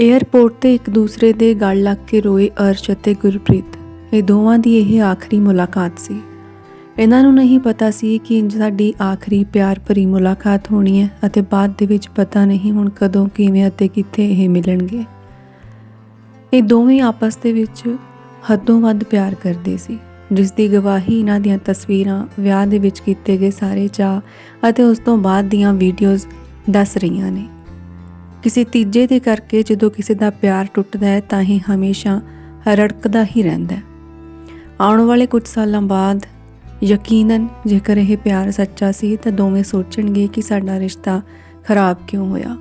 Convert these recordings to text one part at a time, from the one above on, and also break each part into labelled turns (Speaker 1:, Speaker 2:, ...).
Speaker 1: Airport ਤੇ ਇੱਕ ਦੂਸਰੇ ਦੇ ਗਲ ਲੱਗ ਕੇ ਰੋਏ ਅਰਸ਼ ਅਤੇ ਗੁਰਪ੍ਰੀਤ। ਇਹ ਦੋਵਾਂ ਦੀ ਇਹ ਆਖਰੀ ਮੁਲਾਕਾਤ ਸੀ। ਇਹਨਾਂ ਨੂੰ ਨਹੀਂ ਪਤਾ ਸੀ ਕਿ ਇੰਜ ਸਾਡੀ ਆਖਰੀ ਪਿਆਰ ਭਰੀ ਮੁਲਾਕਾਤ ਹੋਣੀ ਹੈ ਅਤੇ ਬਾਅਦ ਦੇ ਵਿੱਚ ਪਤਾ ਨਹੀਂ ਹੁਣ ਕਦੋਂ, ਕਿਵੇਂ ਅਤੇ ਕਿੱਥੇ ਇਹ ਮਿਲਣਗੇ। ਇਹ ਦੋਵੇਂ ਆਪਸ ਦੇ ਵਿੱਚ ਹੱਦੋਂ ਵੱਧ ਪਿਆਰ ਕਰਦੇ ਸੀ, ਜਿਸ ਦੀ ਗਵਾਹੀ ਇਹਨਾਂ ਦੀਆਂ ਤਸਵੀਰਾਂ, ਵਿਆਹ ਦੇ ਵਿੱਚ ਕੀਤੇ ਗਏ ਸਾਰੇ ਚਾਅ ਅਤੇ ਉਸ ਤੋਂ ਬਾਅਦ ਦੀਆਂ ਵੀਡੀਓਜ਼ ਦੱਸ ਰਹੀਆਂ ਨੇ। ਕਿਸੇ ਤੀਜੇ ਦੇ ਕਰਕੇ ਜਦੋਂ ਕਿਸੇ ਦਾ ਪਿਆਰ ਟੁੱਟਦਾ ਹੈ, ਤਾਂ ਇਹ ਹਮੇਸ਼ਾ ਰੜਕਦਾ ਹੀ ਰਹਿੰਦਾ ਹੈ। ਆਉਣ ਵਾਲੇ ਕੁਝ ਸਾਲਾਂ ਬਾਅਦ ਯਕੀਨਨ ਜੇਕਰ ਇਹ ਪਿਆਰ ਸੱਚਾ ਸੀ, ਤਾਂ ਦੋਵੇਂ ਸੋਚਣਗੇ ਕਿ ਸਾਡਾ ਰਿਸ਼ਤਾ ਖਰਾਬ ਕਿਉਂ ਹੋਇਆ।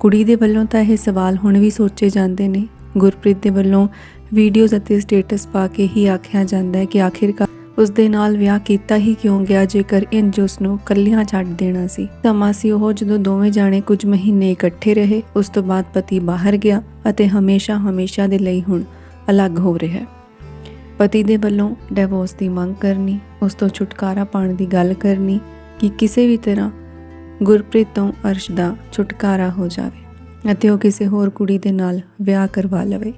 Speaker 1: ਕੁੜੀ ਦੇ ਵੱਲੋਂ ਤਾਂ ਇਹ ਸਵਾਲ ਹੁਣ ਵੀ ਸੋਚੇ ਜਾਂਦੇ ਨੇ। ਗੁਰਪ੍ਰੀਤ ਦੇ ਵੱਲੋਂ ਵੀਡੀਓਜ਼ ਅਤੇ ਸਟੇਟਸ ਪਾ ਕੇ ਹੀ ਆਖਿਆ ਜਾਂਦਾ ਹੈ ਕਿ ਆਖਿਰਕਾਰ ਉਸ ਦੇ ਨਾਲ ਵਿਆਹ ਕੀਤਾ ਹੀ ਕਿਉਂ ਗਿਆ ਜੇਕਰ ਇੰਜ ਉਸ ਨੂੰ ਕੱਲਿਆਂ ਛੱਡ ਦੇਣਾ ਸੀ? ਸਮਾਂ ਸੀ ਉਹ ਜਦੋਂ ਦੋਵੇਂ ਜਾਣੇ ਕੁਝ ਮਹੀਨੇ ਇਕੱਠੇ ਰਹੇ, ਉਸ ਤੋਂ ਬਾਅਦ ਪਤੀ ਬਾਹਰ ਗਿਆ ਅਤੇ ਹਮੇਸ਼ਾ ਹਮੇਸ਼ਾ ਦੇ ਲਈ ਹੁਣ ਅਲੱਗ ਹੋ ਰਿਹਾ ਹੈ। ਪਤੀ ਦੇ ਵੱਲੋਂ ਡਿਵੋਰਸ ਦੀ ਮੰਗ ਕਰਨੀ, ਉਸ ਤੋਂ ਛੁਟਕਾਰਾ ਪਾਉਣ ਦੀ ਗੱਲ ਕਰਨੀ ਕਿ ਕਿਸੇ ਵੀ ਤਰ੍ਹਾਂ ਗੁਰਪ੍ਰੀਤ ਤੋਂ ਅਰਸ਼ ਦਾ ਛੁਟਕਾਰਾ ਹੋ ਜਾਵੇ ਅਤੇ ਉਹ ਕਿਸੇ ਹੋਰ ਕੁੜੀ ਦੇ ਨਾਲ ਵਿਆਹ ਕਰਵਾ ਲਵੇ।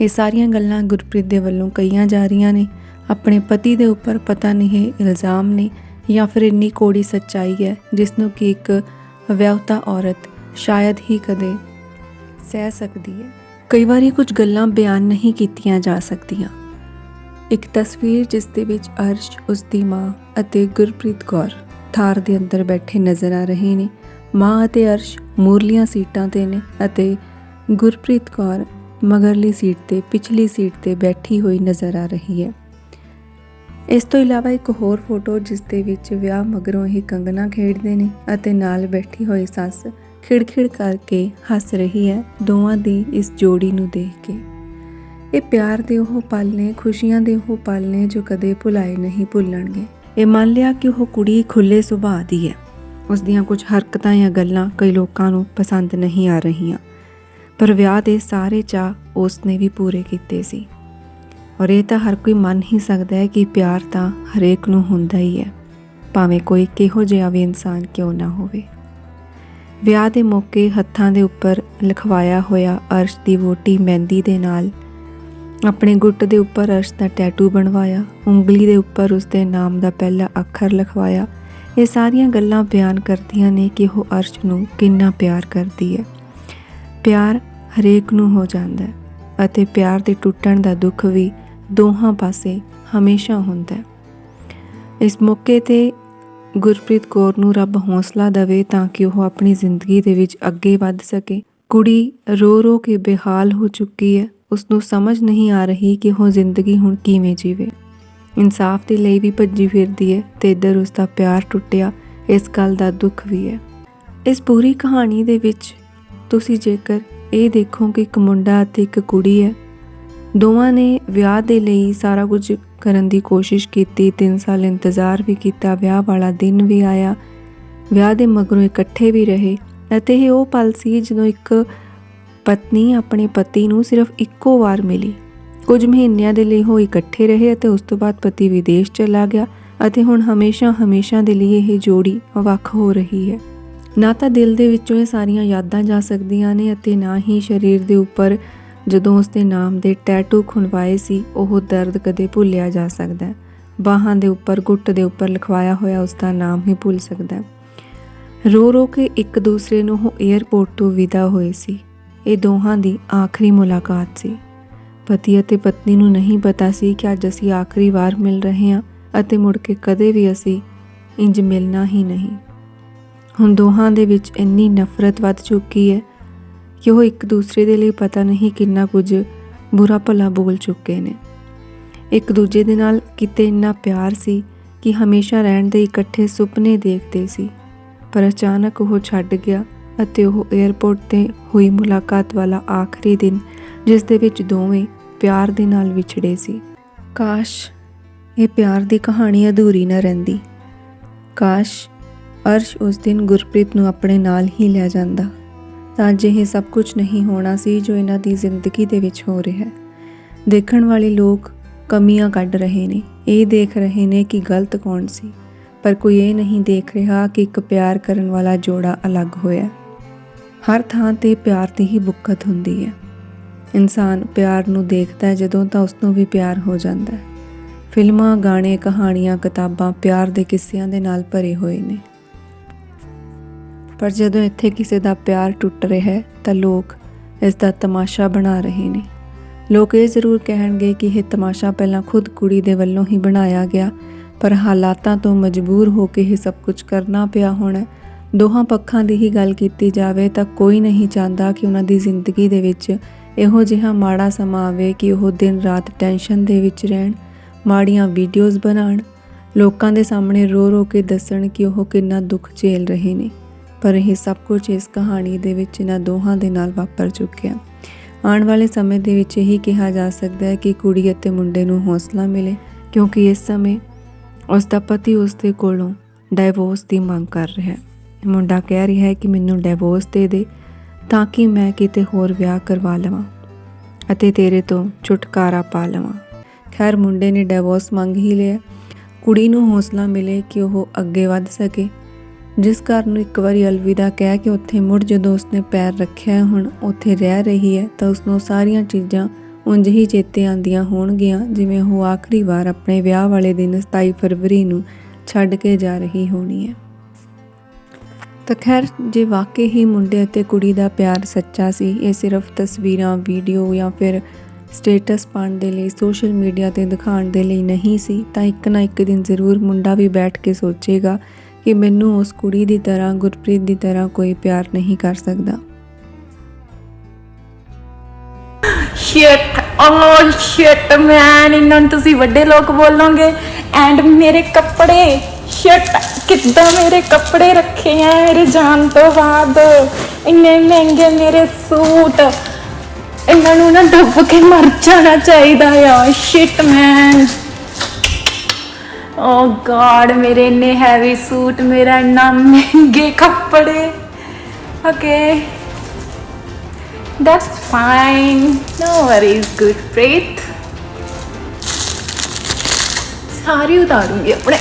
Speaker 1: ਇਹ ਸਾਰੀਆਂ ਗੱਲਾਂ ਗੁਰਪ੍ਰੀਤ ਦੇ ਵੱਲੋਂ ਕਹੀਆਂ ਜਾ ਰਹੀਆਂ ਨੇ ਆਪਣੇ ਪਤੀ ਦੇ ਉੱਪਰ ਪਤਾ ਨਹੀਂ ਇਹ ਇਲਜ਼ਾਮ ਨੇ ਜਾਂ ਫਿਰ ਇੰਨੀ ਕੋੜੀ ਸੱਚਾਈ ਹੈ ਜਿਸ ਨੂੰ ਕਿ ਇੱਕ ਵਿਆਹੁਤਾ ਔਰਤ ਸ਼ਾਇਦ ਹੀ ਕਦੇ ਸਹਿ ਸਕਦੀ ਹੈ। ਕਈ ਵਾਰੀ ਕੁਝ ਗੱਲਾਂ ਬਿਆਨ ਨਹੀਂ ਕੀਤੀਆਂ ਜਾ ਸਕਦੀਆਂ। ਇੱਕ ਤਸਵੀਰ ਜਿਸ ਦੇ ਵਿੱਚ ਅਰਸ਼, ਉਸ ਦੀ ਮਾਂ ਅਤੇ ਗੁਰਪ੍ਰੀਤ ਕੌਰ ਥਾਰ ਦੇ ਅੰਦਰ ਬੈਠੇ ਨਜ਼ਰ ਆ ਰਹੇ ਨੇ। ਮਾਂ ਅਤੇ ਅਰਸ਼ ਮੂਰਲੀਆਂ ਸੀਟਾਂ ਤੇ ਨੇ ਅਤੇ ਗੁਰਪ੍ਰੀਤ ਕੌਰ ਮਗਰਲੀ ਸੀਟ ਤੇ, ਪਿਛਲੀ ਸੀਟ ਤੇ ਬੈਠੀ ਹੋਈ ਨਜ਼ਰ ਆ ਰਹੀ ਹੈ। ਇਸ ਤੋਂ ਇਲਾਵਾ ਇੱਕ ਹੋਰ ਫੋਟੋ ਜਿਸ ਦੇ ਵਿੱਚ ਵਿਆਹ ਮਗਰੋਂ ਇਹ ਕੰਗਣਾ ਖੇਡਦੇ ਨੇ ਅਤੇ ਨਾਲ ਬੈਠੀ ਹੋਈ ਸੱਸ ਖਿੜਖਿੜ ਕਰਕੇ ਹੱਸ ਰਹੀ ਹੈ ਦੋਵਾਂ ਦੀ ਇਸ ਜੋੜੀ ਨੂੰ ਦੇਖ ਕੇ। ਇਹ ਪਿਆਰ ਦੇ ਉਹ ਪਲ ਨੇ, ਖੁਸ਼ੀਆਂ ਦੇ ਉਹ ਪਲ ਨੇ ਜੋ ਕਦੇ ਭੁਲਾਏ ਨਹੀਂ ਭੁੱਲਣਗੇ। ਇਹ ਮੰਨ ਲਿਆ ਕਿ ਉਹ ਕੁੜੀ ਖੁੱਲੇ ਸੁਭਾਅ ਦੀ ਹੈ। ਉਸ ਦੀਆਂ ਕੁਝ ਹਰਕਤਾਂ ਜਾਂ ਗੱਲਾਂ ਕਈ ਲੋਕਾਂ ਨੂੰ ਪਸੰਦ ਨਹੀਂ ਆ ਰਹੀਆਂ। ਪਰ ਵਿਆਹ ਦੇ ਸਾਰੇ ਚਾਅ ਉਸ ਨੇ ਵੀ ਪੂਰੇ ਕੀਤੇ ਸੀ। ਔਰ ਇਹ ਤਾਂ ਹਰ ਕੋਈ ਮੰਨ ਹੀ ਸਕਦਾ ਹੈ ਕਿ ਪਿਆਰ ਤਾਂ ਹਰੇਕ ਨੂੰ ਹੁੰਦਾ ਹੀ ਹੈ, ਭਾਵੇਂ ਕੋਈ ਕਿਹੋ ਜਿਹਾ ਵੀ ਇਨਸਾਨ ਕਿਉਂ ਨਾ ਹੋਵੇ। ਵਿਆਹ ਦੇ ਮੌਕੇ ਹੱਥਾਂ ਦੇ ਉੱਪਰ ਲਿਖਵਾਇਆ ਹੋਇਆ ਅਰਸ਼ ਦੀ ਵੋਟੀ ਮਹਿੰਦੀ ਦੇ ਨਾਲ ਆਪਣੇ ਗੁੱਟ ਦੇ ਉੱਪਰ ਅਰਸ਼ ਦਾ ਟੈਟੂ ਬਣਵਾਇਆ, ਉਂਗਲੀ ਦੇ ਉੱਪਰ ਉਸ ਦੇ ਨਾਮ ਦਾ ਪਹਿਲਾ ਅੱਖਰ ਲਿਖਵਾਇਆ। ਇਹ ਸਾਰੀਆਂ ਗੱਲਾਂ ਬਿਆਨ ਕਰਦੀਆਂ ਨੇ ਕਿ ਉਹ ਅਰਸ਼ ਨੂੰ ਕਿੰਨਾ ਪਿਆਰ ਕਰਦੀ ਹੈ। ਪਿਆਰ ਹਰੇਕ ਨੂੰ ਹੋ ਜਾਂਦਾ ਹੈ ਅਤੇ ਪਿਆਰ ਦੇ ਟੁੱਟਣ ਦਾ ਦੁੱਖ ਵੀ ਦੋਹਾਂ ਪਾਸੇ ਹਮੇਸ਼ਾ ਹੁੰਦਾ ਹੈ। ਇਸ ਮੌਕੇ ਤੇ ਗੁਰਪ੍ਰੀਤ ਕੌਰ ਨੂੰ ਰੱਬ ਹੌਸਲਾ ਦੇਵੇ ਤਾਂ ਕਿ ਉਹ ਆਪਣੀ ਜ਼ਿੰਦਗੀ ਦੇ ਵਿੱਚ ਅੱਗੇ ਵੱਧ ਸਕੇ। ਕੁੜੀ ਰੋ ਰੋ ਕੇ ਬੇਹਾਲ ਹੋ ਚੁੱਕੀ ਹੈ। ਉਸ ਨੂੰ ਸਮਝ ਨਹੀਂ ਆ ਰਹੀ ਕਿ ਉਹ ਜ਼ਿੰਦਗੀ ਹੁਣ ਕਿਵੇਂ ਜੀਵੇ। ਇਨਸਾਫ ਦੇ ਲਈ ਵੀ ਭੱਜੀ ਫਿਰਦੀ ਹੈ ਤੇ ਇੱਧਰ ਉਸ ਦਾ ਪਿਆਰ ਟੁੱਟਿਆ। ਇਸ ਗੱਲ ਦਾ ਦੁੱਖ ਵੀ ਹੈ। ਇਸ ਪੂਰੀ ਕਹਾਣੀ ਦੇ ਵਿੱਚ ਤੁਸੀਂ ਜੇਕਰ ਇਹ ਦੇਖੋ ਕਿ ਇੱਕ ਮੁੰਡਾ ਅਤੇ ਇੱਕ ਕੁੜੀ ਹੈ ਦੋਵਾਂ ਨੇ ਵਿਆਹ ਦੇ ਲਈ ਸਾਰਾ ਕੁਝ ਕਰਨ ਦੀ ਕੋਸ਼ਿਸ਼ ਕੀਤੀ 3 ਸਾਲ ਇੰਤਜ਼ਾਰ ਵੀ ਕੀਤਾ, ਵਿਆਹ ਵਾਲਾ ਦਿਨ ਵੀ ਆਇਆ। ਵਿਆਹ ਦੇ ਮਗਰੋਂ ਇਕੱਠੇ ਵੀ ਰਹੇ ਅਤੇ ਇਹ ਉਹ ਪਲ ਸੀ ਜਦੋਂ ਇੱਕ ਪਤਨੀ ਆਪਣੇ ਪਤੀ ਨੂੰ ਸਿਰਫ ਇੱਕੋ ਵਾਰ ਮਿਲੀ। ਕੁਝ ਮਹੀਨਿਆਂ ਦੇ ਲਈ ਉਹ ਇਕੱਠੇ ਰਹੇ ਅਤੇ ਉਸ ਤੋਂ ਬਾਅਦ ਪਤੀ ਵਿਦੇਸ਼ ਚਲਾ ਗਿਆ ਅਤੇ ਹੁਣ ਹਮੇਸ਼ਾ ਹਮੇਸ਼ਾ ਦੇ ਲਈ ਇਹ ਜੋੜੀ ਵੱਖ ਹੋ ਰਹੀ ਹੈ। ਨਾ ਤਾਂ ਦਿਲ ਦੇ ਵਿੱਚੋਂ ਇਹ ਸਾਰੀਆਂ ਯਾਦਾਂ ਜਾ ਸਕਦੀਆਂ ਨੇ ਅਤੇ ਨਾ ਹੀ ਸਰੀਰ ਦੇ ਉੱਪਰ ਜਦੋਂ ਉਸ ਦੇ ਨਾਮ ਦੇ ਟੈਟੂ ਖੁਣਵਾਏ ਸੀ, ਉਹ ਦਰਦ ਕਦੇ ਭੁੱਲਿਆ ਜਾ ਸਕਦਾ ਬਾਹਾਂ ਦੇ ਉੱਪਰ, ਗੁੱਟ ਦੇ ਉੱਪਰ ਲਿਖਵਾਇਆ ਹੋਇਆ ਉਸ ਦਾ ਨਾਮ ਹੀ ਭੁੱਲ ਸਕਦਾ ਰੋ ਰੋ ਕੇ ਇੱਕ ਦੂਸਰੇ ਨੂੰ ਉਹ 에ਅਰਪੋਰਟ ਤੋਂ ਵਿਦਾ ਹੋਏ ਸੀ। ਇਹ ਦੋਹਾਂ ਦੀ ਆਖਰੀ ਮੁਲਾਕਾਤ ਸੀ। ਪਤੀ ਅਤੇ ਪਤਨੀ ਨੂੰ ਨਹੀਂ ਪਤਾ ਸੀ ਕਿ ਅੱਜ ਅਸੀਂ ਆਖਰੀ ਵਾਰ ਮਿਲ ਰਹੇ ਹਾਂ ਅਤੇ ਮੁੜ ਕੇ ਕਦੇ ਵੀ ਅਸੀਂ ਇੰਜ ਮਿਲਣਾ ਹੀ ਨਹੀਂ। ਹੁਣ ਦੋਹਾਂ ਦੇ ਵਿੱਚ ਇੰਨੀ ਨਫ਼ਰਤ ਵੱਧ ਚੁੱਕੀ ਹੈ ਕਿ ਉਹ ਇੱਕ ਦੂਸਰੇ ਦੇ ਲਈ ਪਤਾ ਨਹੀਂ ਕਿੰਨਾ ਕੁਝ ਬੁਰਾ ਭਲਾ ਬੋਲ ਚੁੱਕੇ ਨੇ। ਇੱਕ ਦੂਜੇ ਦੇ ਨਾਲ ਕਿਤੇ ਇੰਨਾ ਪਿਆਰ ਸੀ ਕਿ ਹਮੇਸ਼ਾ ਰਹਿਣ ਦੇ ਇਕੱਠੇ ਸੁਪਨੇ ਦੇਖਦੇ ਸੀ। ਪਰ ਅਚਾਨਕ ਉਹ ਛੱਡ ਗਿਆ ਅਤੇ ਉਹ 에ਅਰਪੋਰਟ ਤੇ ਹੋਈ ਮੁਲਾਕਾਤ ਵਾਲਾ ਆਖਰੀ ਦਿਨ, ਜਿਸ ਦੇ ਵਿੱਚ ਦੋਵੇਂ ਪਿਆਰ ਦੇ ਨਾਲ ਵਿਛੜੇ ਸੀ। ਕਾਸ਼ ਇਹ ਪਿਆਰ ਦੀ ਕਹਾਣੀ ਅਧੂਰੀ ਨਾ ਰਹਿੰਦੀ। ਕਾਸ਼ ਅਰਸ਼ ਉਸ ਦਿਨ ਗੁਰਪ੍ਰੀਤ ਨੂੰ ਆਪਣੇ ਨਾਲ ਹੀ ਲੈ ਜਾਂਦਾ। ਤਾਂ ਜੇ ਸਭ ਕੁਝ ਨਹੀਂ ਹੋਣਾ ਸੀ ਜੋ ਇਹਨਾਂ ਦੀ ਜ਼ਿੰਦਗੀ ਦੇ ਵਿੱਚ ਹੋ ਰਿਹਾ ਹੈ। ਦੇਖਣ ਵਾਲੇ ਲੋਕ ਕਮੀਆਂ ਕੱਢ ਰਹੇ ਨੇ। ਇਹ ਦੇਖ ਰਹੇ ਨੇ ਕਿ ਗਲਤ ਕੌਣ ਸੀ। ਪਰ ਕੋਈ ਇਹ ਨਹੀਂ ਦੇਖ ਰਿਹਾ ਕਿ ਇੱਕ ਪਿਆਰ ਕਰਨ ਵਾਲਾ ਜੋੜਾ ਅਲੱਗ ਹੋਇਆ ਹਰ ਥਾਂ ਤੇ ਪਿਆਰ ਦੀ ਹੀ ਬੁੱਕਤ ਹੁੰਦੀ ਹੈ। ਇਨਸਾਨ ਪਿਆਰ ਨੂੰ ਦੇਖਦਾ ਹੈ ਜਦੋਂ ਤਾਂ ਉਸ ਨੂੰ ਵੀ ਪਿਆਰ ਹੋ ਜਾਂਦਾ ਹੈ। ਫਿਲਮਾਂ, ਗਾਣੇ, ਕਹਾਣੀਆਂ, ਕਿਤਾਬਾਂ ਪਿਆਰ ਦੇ ਕਿੱਸਿਆਂ ਦੇ ਨਾਲ ਭਰੇ ਹੋਏ ਨੇ। ਪਰ ਜਦੋਂ ਇੱਥੇ ਕਿਸੇ ਦਾ ਪਿਆਰ ਟੁੱਟ ਰਿਹਾ ਹੈ, ਤਾਂ ਲੋਕ ਇਸ ਦਾ ਤਮਾਸ਼ਾ ਬਣਾ ਰਹੇ ਨੇ। ਲੋਕ ਇਹ ਜ਼ਰੂਰ ਕਹਿਣਗੇ ਕਿ ਇਹ ਤਮਾਸ਼ਾ ਪਹਿਲਾਂ ਖੁਦ ਕੁੜੀ ਦੇ ਵੱਲੋਂ ਹੀ ਬਣਾਇਆ ਗਿਆ, ਪਰ ਹਾਲਾਤਾਂ ਤੋਂ ਮਜਬੂਰ ਹੋ ਕੇ ਇਹ ਸਭ ਕੁਝ ਕਰਨਾ ਪਿਆ ਹੋਣਾ ਦੋਹਾਂ ਪੱਖਾਂ ਦੀ ਹੀ ਗੱਲ ਕੀਤੀ ਜਾਵੇ ਤਾਂ ਕੋਈ ਨਹੀਂ ਚਾਹੁੰਦਾ ਕਿ ਉਹਨਾਂ ਦੀ ਜ਼ਿੰਦਗੀ ਦੇ ਵਿੱਚ ਇਹੋ ਜਿਹਾ ਮਾੜਾ ਸਮਾਂ ਆਵੇ ਕਿ ਉਹ ਦਿਨ ਰਾਤ ਟੈਨਸ਼ਨ ਦੇ ਵਿੱਚ ਰਹਿਣ, ਮਾੜੀਆਂ ਵੀਡੀਓਜ਼ ਬਣਾਉਣ, ਲੋਕਾਂ ਦੇ ਸਾਹਮਣੇ ਰੋ ਰੋ ਕੇ ਦੱਸਣ ਕਿ ਉਹ ਕਿੰਨਾ ਦੁੱਖ ਝੇਲ ਰਹੇ ਨੇ। ਪਰ ਇਹ ਸਭ ਕੁਝ ਇਸ ਕਹਾਣੀ ਦੇ ਵਿੱਚ ਇਹਨਾਂ ਦੋਹਾਂ ਦੇ ਨਾਲ ਵਾਪਰ ਚੁੱਕਿਆ। ਆਉਣ ਵਾਲੇ ਸਮੇਂ ਦੇ ਵਿੱਚ ਇਹੀ ਕਿਹਾ ਜਾ ਸਕਦਾ ਹੈ ਕਿ ਕੁੜੀ ਅਤੇ ਮੁੰਡੇ ਨੂੰ ਹੌਸਲਾ ਮਿਲੇ, ਕਿਉਂਕਿ ਇਸ ਸਮੇਂ ਉਸ ਦਾ ਪਤੀ ਉਸ ਦੇ ਕੋਲੋਂ ਡਾਈਵੋਰਸ ਦੀ ਮੰਗ ਕਰ ਰਿਹਾ ਹੈ। ਮੁੰਡਾ ਕਹਿ ਰਿਹਾ ਹੈ ਕਿ ਮੈਨੂੰ ਡਾਈਵੋਰਸ ਦੇ ਦੇ ਤਾਂ ਕਿ ਮੈਂ ਕਿਤੇ ਹੋਰ ਵਿਆਹ ਕਰਵਾ ਲਵਾਂ ਅਤੇ ਤੇਰੇ ਤੋਂ ਛੁਟਕਾਰਾ ਪਾ ਲਵਾਂ। ਖੈਰ, ਮੁੰਡੇ ਨੇ ਡਿਵੋਰਸ ਮੰਗ ਹੀ ਲਿਆ। ਕੁੜੀ ਨੂੰ ਹੌਸਲਾ ਮਿਲੇ ਕਿ ਉਹ ਅੱਗੇ ਵੱਧ ਸਕੇ। ਜਿਸ ਘਰ ਨੂੰ ਇੱਕ ਵਾਰੀ ਅਲਵਿਦਾ ਕਹਿ ਕੇ ਉੱਥੇ ਮੁੜ ਜਦੋਂ ਉਸਨੇ ਪੈਰ ਰੱਖਿਆ ਹੁਣ ਉੱਥੇ ਰਹਿ ਰਹੀ ਹੈ, ਤਾਂ ਉਸਨੂੰ ਸਾਰੀਆਂ ਚੀਜ਼ਾਂ ਉਂਝ ਹੀ ਚੇਤੇ ਆਉਂਦੀਆਂ ਹੋਣਗੀਆਂ, ਜਿਵੇਂ ਉਹ ਆਖਰੀ ਵਾਰ ਆਪਣੇ ਵਿਆਹ ਵਾਲੇ ਦਿਨ 27 ਫਰਵਰੀ ਨੂੰ ਛੱਡ ਕੇ ਜਾ ਰਹੀ ਹੋਣੀ ਹੈ। ਤਾਂ ਖੈਰ, ਜੇ ਵਾਕਈ ਹੀ ਮੁੰਡੇ ਅਤੇ ਕੁੜੀ ਦਾ ਪਿਆਰ ਸੱਚਾ ਸੀ, ਇਹ ਸਿਰਫ ਤਸਵੀਰਾਂ, ਵੀਡੀਓ ਜਾਂ ਫਿਰ ਸਟੇਟਸ ਪਾਉਣ ਦੇ ਲਈ, ਸੋਸ਼ਲ ਮੀਡੀਆ ਤੇ ਦਿਖਾਉਣ ਦੇ ਲਈ ਨਹੀਂ ਸੀ, ਤਾਂ ਇੱਕ ਨਾ ਇੱਕ ਦਿਨ ਜ਼ਰੂਰ ਮੁੰਡਾ ਵੀ ਬੈਠ ਕੇ ਸੋਚੇਗਾ ਕਿ ਮੈਨੂੰ ਉਸ ਕੁੜੀ ਦੀ ਤਰ੍ਹਾਂ, ਗੁਰਪ੍ਰੀਤ ਦੀ ਤਰ੍ਹਾਂ ਕੋਈ ਪਿਆਰ ਨਹੀਂ ਕਰ ਸਕਦਾ।
Speaker 2: ਸ਼ਿਟ ਓ ਸ਼ਿਟ ਮੈਨ ਇਹਨਾਂ ਨੂੰ ਤੁਸੀਂ ਵੱਡੇ ਲੋਕ ਬੋਲੋਗੇ। ਐਂਡ ਮੇਰੇ ਕੱਪੜੇ ਸ਼ਿਟ ਕਿੱਦਾਂ ਮੇਰੇ ਕੱਪੜੇ ਰੱਖੇ ਆ, ਮੇਰੇ ਜਾਣ ਤੋਂ ਬਾਅਦ? ਇੰਨੇ ਮਹਿੰਗੇ ਮੇਰੇ ਸੂਟ। ਇਹਨਾਂ ਨੂੰ ਨਾ ਡੁੱਬ ਕੇ ਮਰ ਜਾਣਾ ਚਾਹੀਦਾ ਆ shit man Oh oh God ਮੇਰੇ ਇੰਨੇ ਹੈਵੀ ਸੂਟ ਮੇਰਾ ਇੰਨਾ ਮਹਿੰਗੇ ਕੱਪੜੇ। Okay That's fine. No worries, Gurpreet. ਸਾਰੀ ਉਤਾਰੂੰਗੀ ਆਪਣੇ।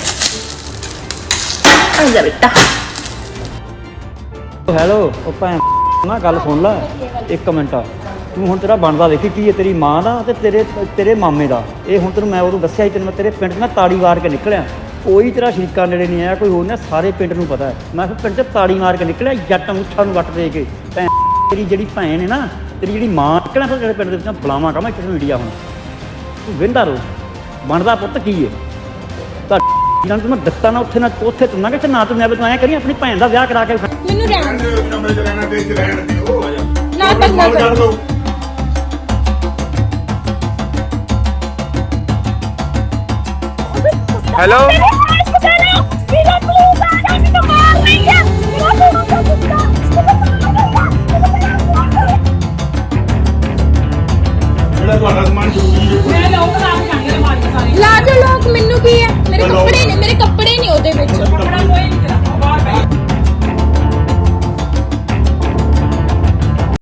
Speaker 2: ਆ ਜਾ ਬੇਟਾ।
Speaker 3: ਹੈਲੋ ਉਹ ਭੈਣ ਨਾ ਗੱਲ ਸੁਣ ਲੈ। ਇੱਕ ਮਿੰਟ। ਤੂੰ ਹੁਣ ਤੇਰਾ ਬਣਦਾ ਦੇਖੀ ਕੀ ਹੈ ਤੇਰੀ ਮਾਂ ਦਾ ਤੇ ਤੇਰੇ ਤੇਰੇ ਮਾਮੇ ਦਾ। ਇਹ ਹੁਣ ਤੈਨੂੰ ਮੈਂ ਉਦੋਂ ਦੱਸਿਆ ਸੀ ਤੈਨੂੰ ਮੈਂ ਤੇਰੇ ਪਿੰਡ 'ਚ ਨਾ ਤਾੜੀ ਮਾਰ ਕੇ ਨਿਕਲਿਆ। ਕੋਈ ਤੇਰਾ ਸ਼ਰੀਕਾ ਨੇੜੇ ਨਹੀਂ ਆਇਆ ਕੋਈ ਹੋਰ ਨਾ ਸਾਰੇ ਪਿੰਡ ਨੂੰ ਪਤਾ ਹੈ। ਮੈਂ ਫਿਰ ਪਿੰਡ 'ਚ ਤਾੜੀ ਮਾਰ ਕੇ ਨਿਕਲਿਆ ਜੱਟ ਮੁੱਠਾ ਨੂੰ ਵੱਟ ਦੇ ਕੇ। ਭੈਣ ਤੇਰੀ ਜਿਹੜੀ ਭੈਣ ਹੈ ਨਾ ਤੇਰੀ ਜਿਹੜੀ ਮਾਂ ਨਿਕਲਿਆ ਫਿਰ ਤੇਰੇ ਪਿੰਡ ਦੇ ਵਿੱਚ ਬੁਲਾਵਾਂ ਕਾ ਮੈਂ ਕਿਸੇ ਨੂੰ ਇੰਡੀਆ ਹੁਣ। ਤੂੰ ਵਿੰਦਾ ਰੋ। ਬਣਦਾ ਪੁੱਤ ਕੀ ਹੈ? ਤਾਂ ਜਿਹਨਾਂ ਨੂੰ ਮੈਂ ਦਿੱਤਾ ਨਾ ਉੱਥੇ ਨਾ ਉੱਥੇ ਤੂੰ ਨਾ ਕਿ ਨਾ ਤੂੰ ਮੈਂ ਤੂੰ ਐਂ ਕਰੀ ਆਪਣੀ ਭੈਣ ਦਾ ਵਿਆਹ ਕਰਾ ਕੇ।
Speaker 4: ਮੈਨੂੰ ਰਹਿਣ ਦਿਓ।
Speaker 5: ਕਮਰੇ ਚ ਰਹਿਣਾ ਤੇ ਦਿਓ ਆ ਜਾ।
Speaker 4: ਨਾ
Speaker 5: ਕਰ।
Speaker 4: ਕਰੋ